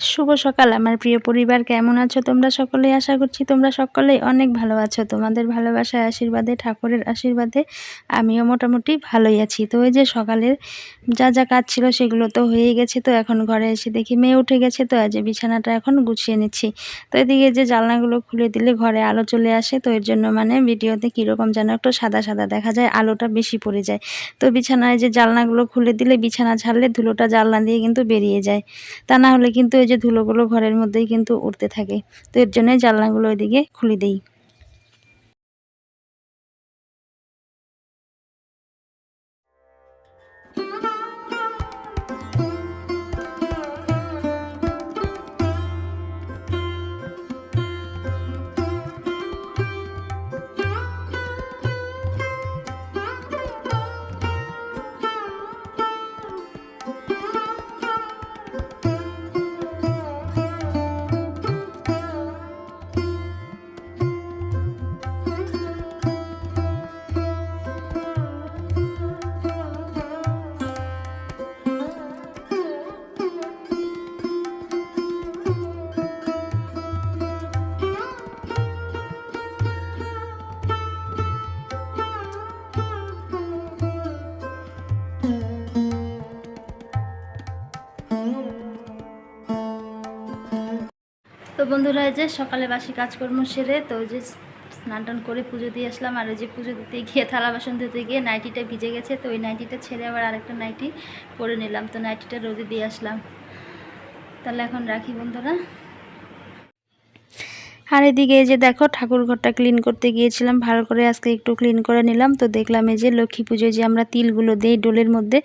শুভ সকাল, আমার প্রিয় পরিবার, কেমন আছো তোমরা সকলেই? আশা করছি তোমরা সকলেই অনেক ভালো আছো। তোমাদের ভালোবাসায়, আশীর্বাদে, ঠাকুরের আশীর্বাদে আমিও মোটামুটি ভালোই আছি। তো ওই যে সকালের যা যা কাজ ছিল সেগুলো তো হয়েই গেছে। তো এখন ঘরে এসে দেখি মেয়ে উঠে গেছে, তো আজ বিছানাটা এখন গুছিয়ে নিচ্ছি। তো এদিকে যে জানলাগুলো খুলে দিলে ঘরে আলো চলে আসে, তো এর জন্য মানে ভিডিওতে কীরকম যেন একটু সাদা সাদা দেখা যায়, আলোটা বেশি পড়ে যায়। তো বিছানায় যে জানলাগুলো খুলে দিলে বিছানা ছাড়লে ধুলোটা জানলা দিয়ে কিন্তু বেরিয়ে যায়। তা না হলে কিন্তু যে ধুলোগুলো ঘরের মধ্যেই কিন্তু উঠতে থাকে। তো এর জন্যই জানলাগুলো ওইদিকে খুলে দিই। বন্ধুরা যে সকালে বাসি কাজকর্ম সেরে তো যে স্নান টান করে পুজো দিয়ে আসলাম। আর ওই যে পুজো দিতে গিয়ে, থালা বাসন ধুতে গিয়ে নাইটিটা ভিজে গেছে, তো ওই নাইটিটা ছেড়ে আবার আরেকটা নাইটি পরে নিলাম। তো নাইটিটা রোদে দিয়ে আসলাম। তাহলে এখন রাখি বন্ধুরা। আর এদিকে এই যে দেখো, ঠাকুর ঘরটা ক্লিন করতে গিয়েছিলাম, ভালো করে আজকে একটু ক্লিন করে নিলাম। তো দেখলাম এই যে লক্ষ্মী পুজোয় যে আমরা তিলগুলো দিই, ডোলের মধ্যে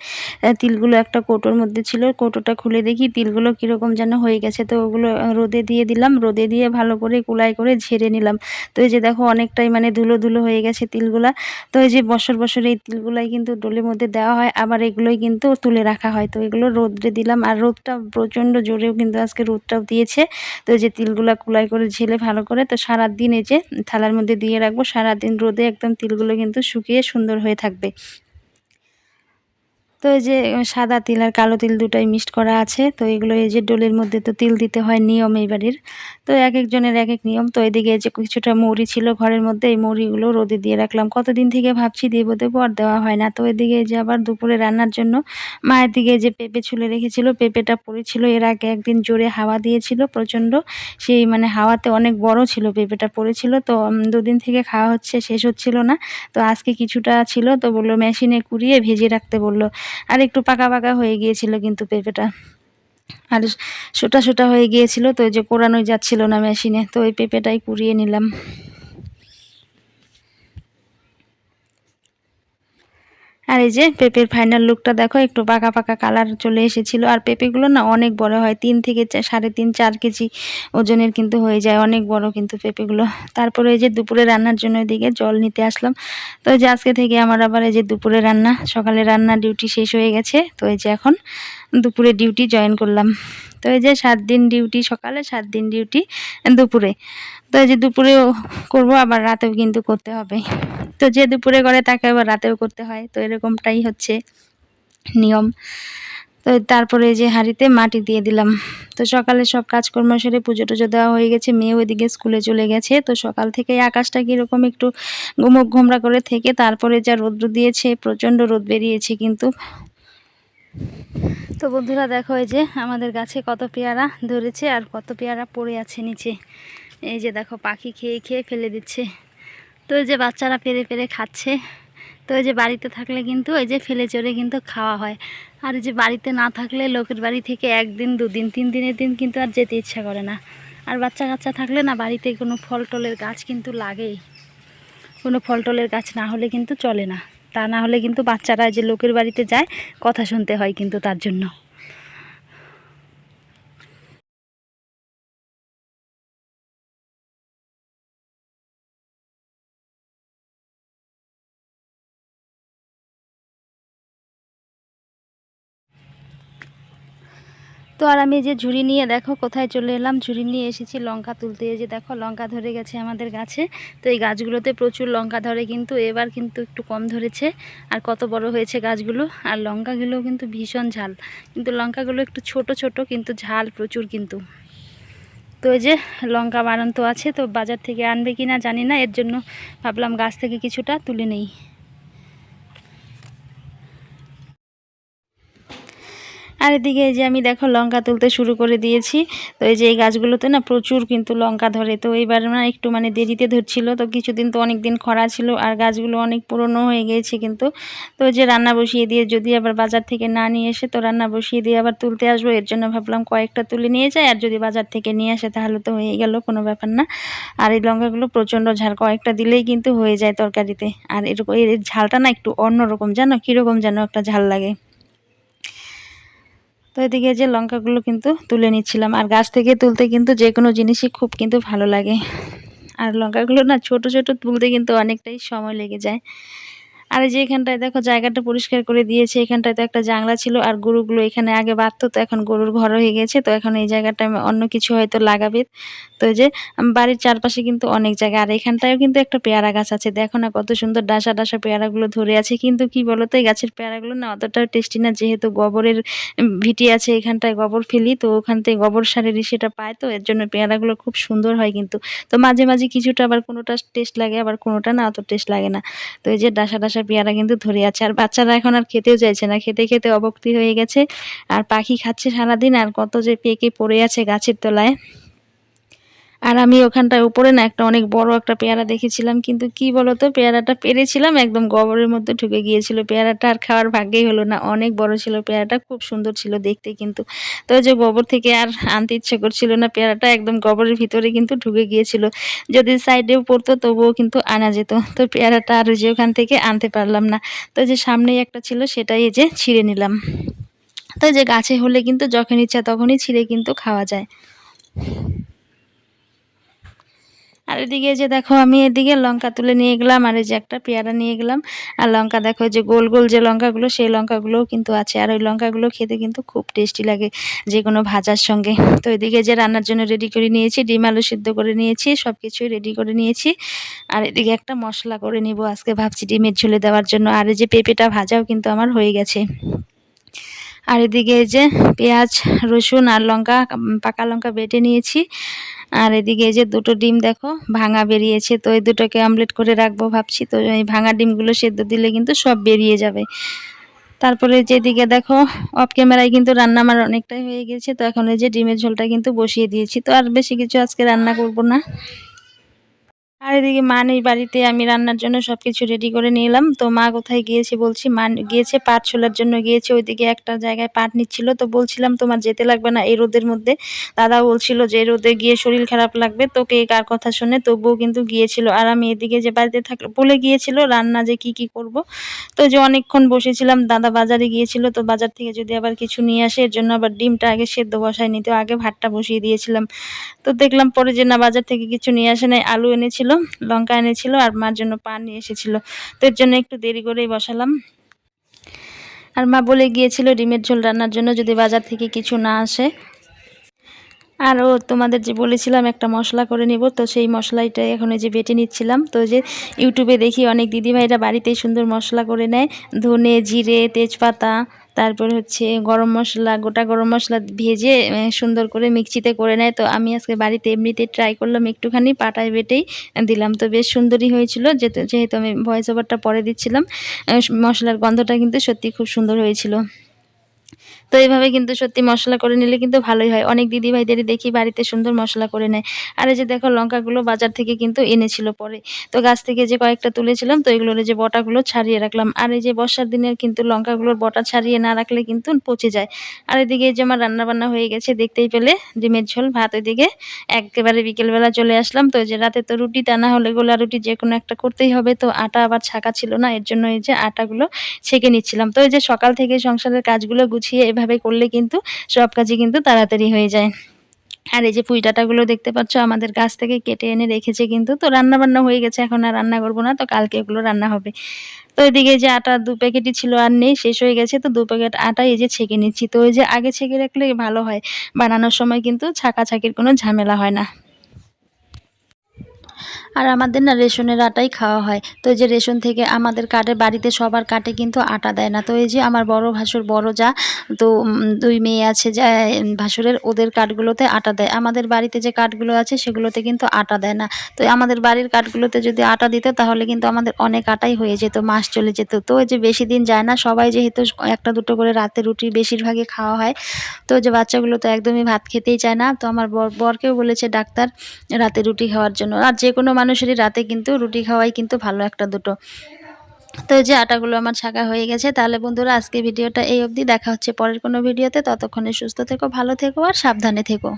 তিলগুলো একটা কৌটোর মধ্যে ছিল, কৌটোটা খুলে দেখি তিলগুলো কীরকম যেন হয়ে গেছে। তো ওগুলো রোদে দিয়ে দিলাম, রোদে দিয়ে ভালো করে কুলাই করে ঝেড়ে নিলাম। তো এই যে দেখো, অনেকটাই মানে ধুলো ধুলো হয়ে গেছে তিলগুলা। তো এই যে বছর বছর এই তিলগুলাই কিন্তু ডোলের মধ্যে দেওয়া হয়, আবার এগুলোই কিন্তু তুলে রাখা হয়। তো এগুলো রোদে দিলাম, আর রোদটা প্রচণ্ড জোরেও কিন্তু আজকে রোদটাও দিয়েছে। তো এই যে তিলগুলা কুলাই করে ঝেলে ভালো করে। তো সারা দিন এই যে থালার মধ্যে দিয়ে রাখব। সারা দিন রোদে একদম তিলগুলো কিন্তু শুকিয়ে সুন্দর হয়ে থাকবে। তো এই যে সাদা তিল আর কালো তিল দুটাই মিক্সড করা আছে, তো এগুলো এই যে ডোলের মধ্যে তো তিল দিতে হয় নিয়ম এই বাড়ির। তো এক একজনের এক এক নিয়ম, তো এদিকে যে কিছুটা মৌরি ছিল ঘরের মধ্যে, এই মৌরিগুলো রোদে দিয়ে রাখলাম। কতদিন থেকে ভাবছি দেবো দেবো আর দেওয়া হয় না। তো এদিকে যে আবার দুপুরে রান্নার জন্য মায়ের দিকে যে পেঁপে ছুলে রেখেছিল, পেঁপেটা পড়েছিল, এর আগে একদিন জোরে হাওয়া দিয়েছিল প্রচণ্ড। সেই মানে হাওয়াতে অনেক বড় ছিল পেঁপেটা পড়েছিল, তো দুদিন থেকে খাওয়া হচ্ছে, শেষ হচ্ছিল না। তো আজকে কিছুটা ছিল, তো বলল মেশিনে কুড়িয়ে ভেজে রাখতে বলল। আর একটু পাকা পাকা হয়ে গিয়েছিল কিন্তু পেঁপেটা। আর সোটা সোটা হয়ে গিয়েছিল তো ওই যে কোরানোই যাচ্ছিল না মেশিনে, তো ওই পেঁপেটাই কুড়িয়ে নিলাম। আর এই যে পেঁপের ফাইনাল লুকটা দেখো, একটু পাকা পাকা কালার চলে এসেছিল। আর পেঁপেগুলো না অনেক বড় হয়, তিন থেকে সাড়ে তিন, চার কেজি ওজনের কিন্তু হয়ে যায়, অনেক বড় কিন্তু পেঁপেগুলো। তারপরে এই যে দুপুরে রান্নার জন্য এদিকে জল নিতে আসলাম। তো এই যে আজকে থেকে আমার আবার এই যে দুপুরে রান্না, সকালে রান্না ডিউটি শেষ হয়ে গেছে। তো এই যে এখন দুপুরে ডিউটি জয়েন করলাম। তো এই যে সাত দিন ডিউটি, সকালে সাত দিন ডিউটি, দুপুরে। তো এই যে দুপুরেও করব, আবার রাতেও কিন্তু করতে হবে। তো যে দুপুরে করে তাকে আবার রাতেও করতে হয়। তো এরকমটাই হচ্ছে নিয়ম। তো তারপরে যে হাঁড়িতে মাটি দিয়ে দিলাম। তো সকালে সব কাজকর্ম সেরে পুজো টুজো দেওয়া হয়ে গেছে। মেয়ে ওইদিকে স্কুলে চলে গেছে। তো সকাল থেকে আকাশটা কীরকম একটু গুমক ঘোমরা করে থেকে তারপরে যা রৌদ্র দিয়েছে, প্রচণ্ড রোদ বেরিয়েছে কিন্তু। তো বন্ধুরা দেখো এই যে আমাদের গাছে কত পেয়ারা ধরেছে আর কত পেয়ারা পড়ে আছে নিচে। এই যে দেখো পাখি খেয়ে খেয়ে ফেলে দিচ্ছে। তো এই যে বাচ্চারা পেরে পেরে খাচ্ছে। তো এই যে বাড়িতে থাকলে কিন্তু এই যে ফেলে চড়ে কিন্তু খাওয়া হয়। আর যে বাড়িতে না থাকলে লোকের বাড়ি থেকে একদিন, দুদিন, তিন দিনের দিন কিন্তু আর যেতে ইচ্ছা করে না। আর বাচ্চা কাচ্চা থাকলে না বাড়িতে কোনো ফল টলের গাছ কিন্তু লাগেই। কোনো ফল টলের গাছ না হলে কিন্তু চলে না। তা না হলে কিন্তু বাচ্চারা যে লোকের বাড়িতে যায়, কথা শুনতে হয় কিন্তু তার জন্য। তো আর আমি যে ঝুড়ি নিয়ে দেখো কোথায় চলে এলাম। ঝুড়ি নিয়ে এসেছি লঙ্কা তুলতে। যে দেখো লঙ্কা ধরে গেছে আমাদের গাছে। তো এই গাছগুলোতে প্রচুর লঙ্কা ধরে কিন্তু এবার কিন্তু একটু কম ধরেছে। আর কত বড় হয়েছে গাছগুলো। আর লঙ্কাগুলো কিন্তু ভীষণ ঝাল। কিন্তু লঙ্কাগুলো একটু ছোট ছোট কিন্তু ঝাল প্রচুর কিন্তু। তো এই যে লঙ্কা বাড়ন্ত আছে। তো বাজার থেকে আনবে কি না জানি না। এর জন্য ভাবলাম গাছ থেকে কিছুটা তুলে নেই। আর এদিকে এই যে আমি দেখো লঙ্কা তুলতে শুরু করে দিয়েছি। তো এই যে এই গাছগুলোতে না প্রচুর কিন্তু লঙ্কা ধরে। তো এইবার না একটু মানে দেরিতে ধরছিল। তো কিছুদিন তো অনেক দিন খরা ছিল আর গাছগুলো অনেক পুরনো হয়ে গিয়েছে কিন্তু। তো যে রান্না বসিয়ে দিয়ে যদি আবার বাজার থেকে না নিয়ে এসে তো রান্না বসিয়ে দিয়ে আবার তুলতে আসব। এর জন্য ভাবলাম কয়েকটা তুলে নিয়ে যায় আর যদি বাজার থেকে নিয়ে আসে তাহলে তো হয়ে গেল, কোনো ব্যাপার না। আর এই লঙ্কাগুলো প্রচণ্ড ঝাল, কয়েকটা দিলেই কিন্তু হয়ে যায় তরকারিতে। আর এরকম এর ঝালটা না একটু অন্যরকম, জানো? কীরকম যেন একটা ঝাল লাগে। তো এদিকে যে লঙ্কাগুলো কিন্তু তুলে নিচ্ছিলাম, আর গাছ থেকে তুলতে কিন্তু যে কোনো জিনিসই খুব কিন্তু ভালো লাগে। আর লঙ্কাগুলো না ছোট ছোট তুলতে কিন্তু অনেকটাই সময় লেগে যায়। আর এই যে এখানটায় দেখো জায়গাটা পরিষ্কার করে দিয়েছে, এখানটায় তো একটা জাংলা ছিল আর গরুগুলো এখানে আগে বাঁধতো, তো এখন গরুর ঘর হয়ে গেছে, তো এখন এই জায়গাটা অন্য কিছু হয়তো লাগাবে। তো যে বাড়ির চারপাশে কিন্তু অনেক জায়গা, আর এখানটায়ও কিন্তু একটা পেয়ারা গাছ আছে, দেখো না কত সুন্দর ডাসা ডাসা পেয়ারাগুলো ধরে আছে, কিন্তু কি বলতো, এই গাছের পেয়ারাগুলো না অতটা টেস্টি না, যেহেতু গোবরের ভিটি আছে এখানটায় গোবর ফেলি, তো ওখান থেকে গোবর সারের সেটা পায়, তো এর জন্য পেয়ারাগুলো খুব সুন্দর হয় কিন্তু। তো মাঝে মাঝে কিছুটা আবার কোনোটা টেস্ট লাগে, আবার কোনোটা না অত টেস্ট লাগে না। তো এই যে ডাসা ডাসা পেয়ারা কিন্তু ধরে আছে। আর বাচ্চারা এখন আর খেতেও চাইছে না। খেতে খেতে অবক্তি হয়ে গেছে। আর পাখি খাচ্ছে সারাদিন। আর কত যে পেকে পড়ে আছে গাছের তলায়। আর আমি ওখানটায় উপরে না একটা অনেক বড় একটা পেয়ারা দেখেছিলাম, কিন্তু কি বলতো, পেয়ারাটা পেরেছিলাম, একদম গোবরের মধ্যে ঢুকে গিয়েছিল। পেয়ারাটা আর খাওয়ার ভাগ্যেই হলো না, অনেক বড় ছিল পেয়ারাটা, খুব সুন্দর ছিল দেখতে কিন্তু। তো যে গোবর থেকে আর আনতে ইচ্ছে করছিল না, পেয়ারাটা একদম গোবরের ভিতরে কিন্তু ঢুকে গিয়েছিল। যদি সাইডেও পড়তো তবুও কিন্তু আনা যেত, তো পেয়ারাটা আর যে ওখান থেকে আনতে পারলাম না। তো যে সামনেই একটা ছিল, সেটাই যে ছিঁড়ে নিলাম। তো যে গাছে হলে কিন্তু যখন ইচ্ছা তখনই ছিঁড়ে কিন্তু খাওয়া যায়। আর এদিকে যে দেখো আমি এদিকে লঙ্কা তুলে নিয়ে গেলাম, আর এই যে একটা পেয়ারা নিয়ে গেলাম। আর লঙ্কা দেখো যে গোল গোল যে লঙ্কাগুলো, সেই লঙ্কাগুলোও কিন্তু আছে। আর ওই লঙ্কাগুলো খেতে কিন্তু খুব টেস্টি লাগে যে কোনো ভাজার সঙ্গে। তো এদিকে যে রান্নার জন্য রেডি করে নিয়েছি, ডিম আলু সিদ্ধ করে নিয়েছি সব কিছুই রেডি করে নিয়েছি। আর এদিকে একটা মশলা করে নিব আজকে ভাবছি ডিমের ঝুলে দেওয়ার জন্য। আর এই যে পেঁপেটা ভাজাও কিন্তু আমার হয়ে গেছে। আর এদিকে এই যে পেঁয়াজ, রসুন আর লঙ্কা, পাকা লঙ্কা বেটে নিয়েছি। আর এদিকে এই যে দুটো ডিম দেখো, ভাঙা বেরিয়েছে। তো এই দুটোকে আমলেট করে রাখব ভাবছি। তো এই ভাঙা ডিমগুলো সেদ্ধ দিলে কিন্তু সব বেরিয়ে যাবে। তারপরে যেদিকে দেখো অফ ক্যামেরায় কিন্তু রান্না আমার অনেকটাই হয়ে গেছে। তো এখন এই যে ডিমের ঝোলটা কিন্তু বসিয়ে দিয়েছি। তো আর বেশি কিছু আজকে রান্না করব না। আর এদিকে মা নেই বাড়িতে, আমি রান্নার জন্য সব কিছু রেডি করে নিলাম তো মা কোথায় গিয়েছে বলছি, মা গিয়েছে পাট ছোলার জন্য, গিয়েছে ওইদিকে একটা জায়গায় পাট নিচ্ছিল। তো বলছিলাম, তোমার যেতে লাগবে না এই রোদের মধ্যে? দাদা বলছিল যে, রোদে গিয়ে শরীর খারাপ লাগবে। তো কে কার কথা শুনে, তবুও কিন্তু গিয়েছিল। আর আমি এদিকে যে বাড়িতে থাক, বলে গিয়েছিল রান্না যে কি কি করব। তো যে অনেকক্ষণ বসেছিলাম, দাদা বাজারে গিয়েছিল। তো বাজার থেকে যদি আবার কিছু নিয়ে আসে, এর জন্য আবার ডিমটা আগে সেদ্ধ বসায় নিতে আগে ভাতটা বসিয়ে দিয়েছিলাম। তো দেখলাম পরে যে না বাজার থেকে কিছু নিয়ে আসে নাই, আলু এনেছিল লঙ্কা এনেছিল আর মার জন্য পান এসেছিল। তো এর জন্য একটু দেরি করেই বসালাম। আর মা বলে গিয়েছিল ডিমের ঝোল রান্নার জন্য যদি বাজার থেকে কিছু না আসে। আর ও তোমাদের যে বলেছিলাম একটা মশলা করে নিব, তো সেই মশলাটা এখন যে বেটে নিচ্ছিলাম। তো যে ইউটিউবে দেখি অনেক দিদিভাইরা বাড়িতেই সুন্দর মশলা করে নেয়। ধনে, জিরে, তেজপাতা তারপর হচ্ছে গরম মশলা, গোটা গরম মশলা ভেজে সুন্দর করে মিক্সিতে করে নেয়। তো আমি আজকে বাড়িতে এমনিতে ট্রাই করলাম, একটুখানি পাটায় বেটেই দিলাম। তো বেশ সুন্দরই হয়েছিল, যেহেতু আমি ভয়েস ওভারটা পরে দিচ্ছিলাম মশলার গন্ধটা কিন্তু সত্যি খুব সুন্দর হয়েছিল। তো এইভাবে কিন্তু সত্যি মশলা করে নিলে কিন্তু ভালোই হয়। অনেক দিদিভাইদেরই দেখি বাড়িতে সুন্দর মশলা করে নেয়। আর এই যে দেখো লঙ্কাগুলো বাজার থেকে কিন্তু এনেছিল পরে। তো গাছ থেকে যে কয়েকটা তুলেছিলাম, তো এগুলোর যে বটাগুলো ছাড়িয়ে রাখলাম। আর এই যে বর্ষার দিনের কিন্তু লঙ্কাগুলোর বটা ছাড়িয়ে না রাখলে কিন্তু পচে যায়। আর এদিকে যে আমার রান্নাবান্না হয়ে গেছে, দেখতেই পেলে ডিমের ঝোল, ভাত ওইদিকে। একেবারে বিকেলবেলা চলে আসলাম। তো যে রাতে তো রুটি, তা না হলে গোলা রুটি যে কোনো একটা করতেই হবে। তো আটা আবার ছাকা ছিল না, এর জন্য এই যে আটাগুলো ছেঁকে নিচ্ছিলাম। তো এই যে সকাল থেকে সংসারের কাজগুলো গুছিয়ে এভাবে করলে কিন্তু সব কাজই কিন্তু তাড়াতাড়ি হয়ে যায়। আর এই যে পুঁই ডাঁটাগুলো দেখতে পাচ্ছ, আমাদের গাছ থেকে কেটে এনে রেখেছে কিন্তু, তো রান্না বান্না হয়ে গেছে, এখন আর রান্না করব না, তো কালকে এগুলো রান্না হবে। তো এদিকে যে আটা দু প্যাকেটই ছিল আর নেই, শেষ হয়ে গেছে, তো দু প্যাকেট আটা এই যে ছেঁকে নিচ্ছি। তো ওই যে আগে ছেঁকে রাখলে ভালো হয়, বানানোর সময় কিন্তু ছাকাছাকির কোনো ঝামেলা হয় না। আর আমাদের না রেশনের আটাই খাওয়া হয়। তো যে রেশন থেকে আমাদের কার্ডে বাড়িতে সবার কাটে কিন্তু আটা দেয় না। তো এই যে আমার বড় ভাসুর, বড় যা, তো দুই মেয়ে আছে, যা ভাসুরের, ওদের কাঠগুলোতে আটা দেয়। আমাদের বাড়িতে যে কাঠগুলো আছে, সেগুলোতে কিন্তু আটা দেয় না। তো আমাদের বাড়ির কাঠগুলোতে যদি আটা দিত, তাহলে কিন্তু আমাদের অনেক আটাই হয়ে যেত, মাস চলে যেত। তো যে বেশি দিন যায় না, সবাই যেহেতু একটা দুটো করে রাতে রুটি বেশিরভাগই খাওয়া হয়। তো যে বাচ্চাগুলো তো একদমই ভাত খেতেই চায় না। তো আমার বর, বরকেও বলেছে, ডাক্তার, রাতে রুটি খাওয়ার জন্য। আর যে কোনো মানুষেরই রাতে কিন্তু রুটি খাওয়াই কিন্তু ভালো একটা দুটো। তো যে আটাগুলো আমার ছাঁকা হয়ে গেছে, তাহলে বন্ধুরা আজকে ভিডিওটা এই অবধি। দেখা হচ্ছে পরের কোনো ভিডিওতে। ততক্ষণে সুস্থ থেকো, ভালো থেকো আর সাবধানে থেকো।